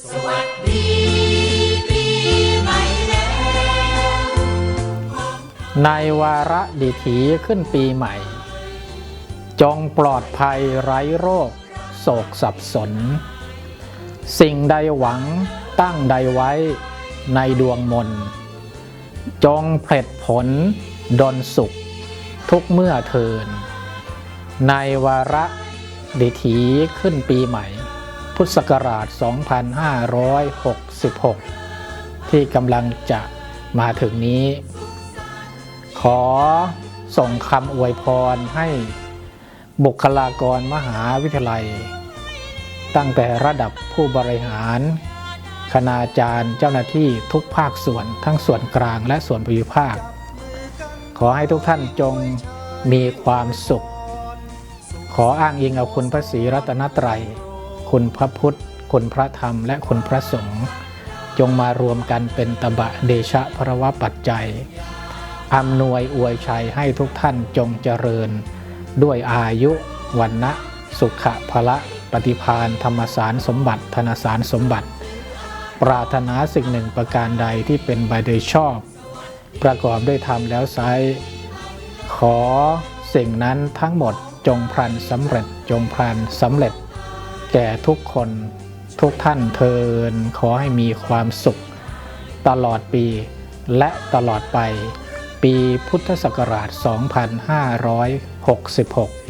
สวัสดีปีใหม่แล้วในวาระดิถีขึ้นปีใหม่ จงปลอดภัยไร้โรค โศกสับสน สิ่งใดหวังตั้งใดไว้ในดวงมน จงเพลิดผลดลสุข ทุกเมื่อเทิน ในวาระดิถีขึ้นปีใหม่ พุทธศักราช 2566 ที่กำลังจะมาถึงนี้ ขอส่งคำอวยพรให้บุคลากรมหาวิทยาลัย ตั้งแต่ระดับผู้บริหาร คณาจารย์เจ้าหน้าที่ทุกภาคส่วนทั้งส่วนกลางและส่วนภูมิภาค ขอให้ทุกท่านจงมีความสุข ขออ้างอิงเอาคุณพระศรีรัตนตรัย คุณพระพุทธ คุณพระธรรม และคุณพระสงฆ์จงมารวมกันเป็นตบะเดชะพระวปัจจัยอำนวยอวยชัยให้ทุกท่านจงเจริญ ด้วยอายุวันนะสุขะพละปฏิพานธรรมสารสมบัติธนสารสมบัติ ปรารถนาสิ่งหนึ่งประการใดที่เป็นไปโดยชอบ ประกอบด้วยธรรมแล้วไซขอสิ่งนั้นทั้งหมดจงพลันสำเร็จจงพลันสำเร็จ แก่ทุกคนทุกท่านเทินขอให้มีความสุข ตลอดปีและตลอดไป ปีพุทธศักราช 2566